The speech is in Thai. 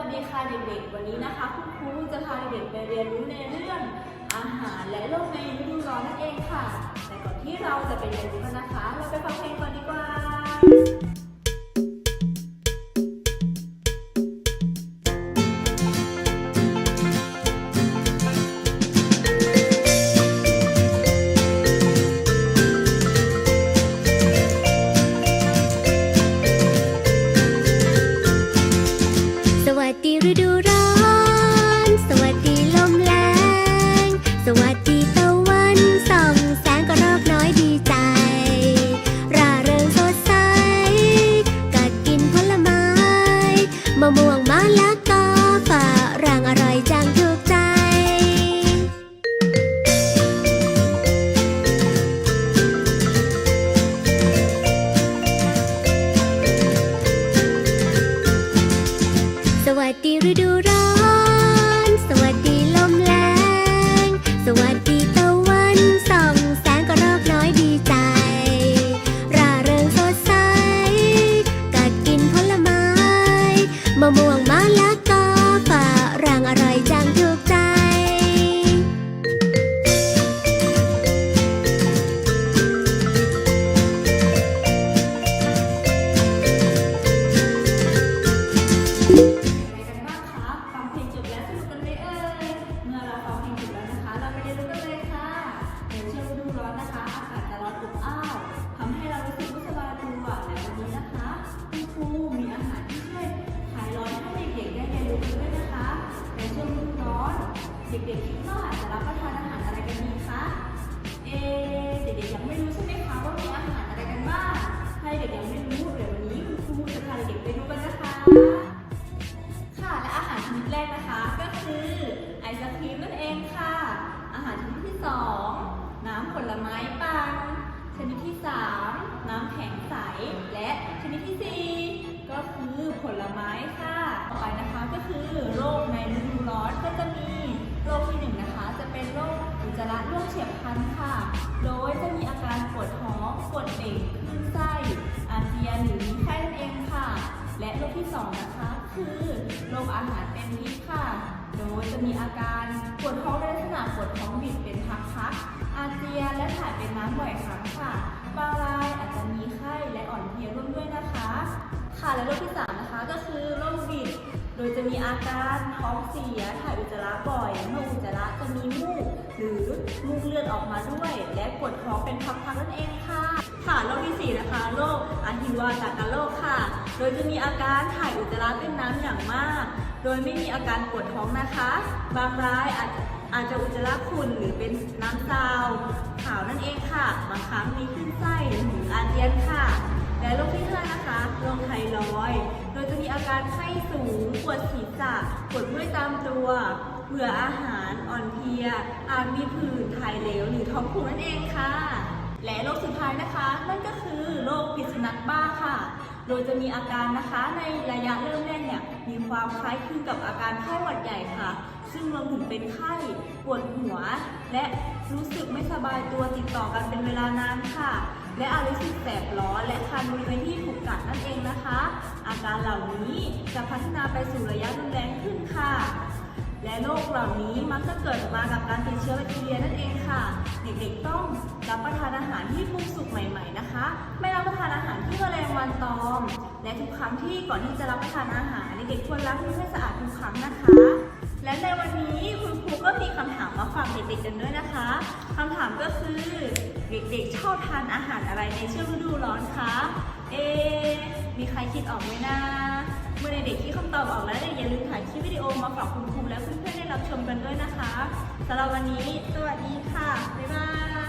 วัสดีค่ะเด็กๆ วันนี้นะคะคุณครูจะพาเด็กๆไปเรียนรู้ในเรื่องอาหารและโลกในฤดูร้อนนั่นเองค่ะ แต่ก่อนที่เราจะไปเรียนรู้กันนะคะเรา รั่ง เด็กๆคิดว่าจะรับประทานอาหารอะไรกันดีคะเอเด็กๆยังไม่รู้ใช่ไหมคะว่ามีอาหารอะไรกันบ้างถ้าเด็กๆยังไม่รู้เดี๋ยววันนี้คุณครูจะพาเด็กๆไปดูกันนะคะ ค่ะและอาหารชนิดแรกนะคะ ก็คือไอศครีมนั่นเองค่ะ อาหารชนิดที่สองน้ำผลไม้ปั่นชนิดที่สามน้ำแข็งใสและชนิดที่สี่ก็คือผลไม้ค่ะ ต่อไปนะคะก็คือโรคในฤดูร้อนก็จะมี โรคที่หนึ่งนะคะ จะเป็นโรคอุจจาระร่วงเฉียบพลันค่ะ โดยจะมีอาการปวดท้องปวดเบ่งคลื่นไส้อาเจียนหรือมีไข้นั่นเองค่ะ และโรคที่สองนะคะ คือโรคอาหารเป็นพิษค่ะ โดยจะมีอาการปวดท้องในลักษณะปวดท้องบิดเป็นพักๆอาเจียนและถ่ายเป็นน้ำบ่อยครั้งค่ะบางรายอาจจะมีไข้และอ่อนเพลียร่วมด้วยนะคะ ค่ะและโรคที่สามนะคะก็คือโรคบิด โดยจะมีอาการท้องเสียถ่ายอุจจาระบ่อย เมื่ออุจจาระจะมีมูกหรือมูกเลือดออกมาด้วย และปวดท้องเป็นพักๆนั่นเองค่ะ ค่ะโรคที่สี่นะคะโรคอหิวาตากโรคค่ะ โดยจะมีอาการถ่ายอุจจาระเป็นน้ำอย่างมาก โดยไม่มีอาการปวดท้องนะคะ บางรายอาจอาจจะอุจจาระขุ่นหรือเป็นน้ำซาวขาวนั่นเองค่ะ บางครั้งมีขึ้นไส้หรืออาเจียนค่ะ และโรคที่ โรคไทรอยด์โดยจะมีอาการไข้สูง ปวดศีรษะ ปวดเมื่อยตามตัว เบื่ออาหาร อ่อนเพลีย อาจมีผื่นถ่ายเหลวหรือท้องผูกนั่นเองค่ะ และโรคสุดท้ายนะคะ นั่นก็คือโรคพิษสุนัขบ้าค่ะ โดยจะมีอาการนะคะในระยะเริ่มแรกเนี่ยมีความคล้ายคลึงกับอาการไข้หวัดใหญ่ค่ะ ซึ่งรวมถึงเป็นไข้ ปวดหัว และรู้สึกไม่สบายตัวติดต่อกันเป็นเวลานานค่ะ และอาจรู้สึกแสบร้อนและคันบริเวณที่ถูกกัดนั่นเองนะคะ อาการเหล่านี้จะพัฒนาไปสู่ระยะรุนแรงขึ้นค่ะ และโรคเหล่านี้มักจะเกิดมากับการติดเชื้อแบคทีเรียนั่นเองค่ะ เด็กๆต้องรับประทานอาหารที่ปรุงสุกใหม่ๆนะคะ ไม่รับประทานอาหารที่แมลงวันตอม และทุกครั้งที่ก่อนที่จะรับประทานอาหารเด็กๆควรล้างมือให้สะอาดทุกครั้งนะคะ และในวันนี้คุณครูก็มีคำถามมาฝากเด็กๆกันด้วยนะคะคำถามก็คือเด็กๆชอบทานอาหารอะไรในช่วงฤดูร้อนคะเอมีใครคิดออกไหมนะเมื่อเด็กๆที่คำตอบออกแล้วอย่าลืมถ่ายคลิปวิดีโอมาฝากคุณครูและเพื่อนๆได้รับชมกันด้วยนะคะสำหรับวันนี้ สวัสดีค่ะ บ๊ายบาย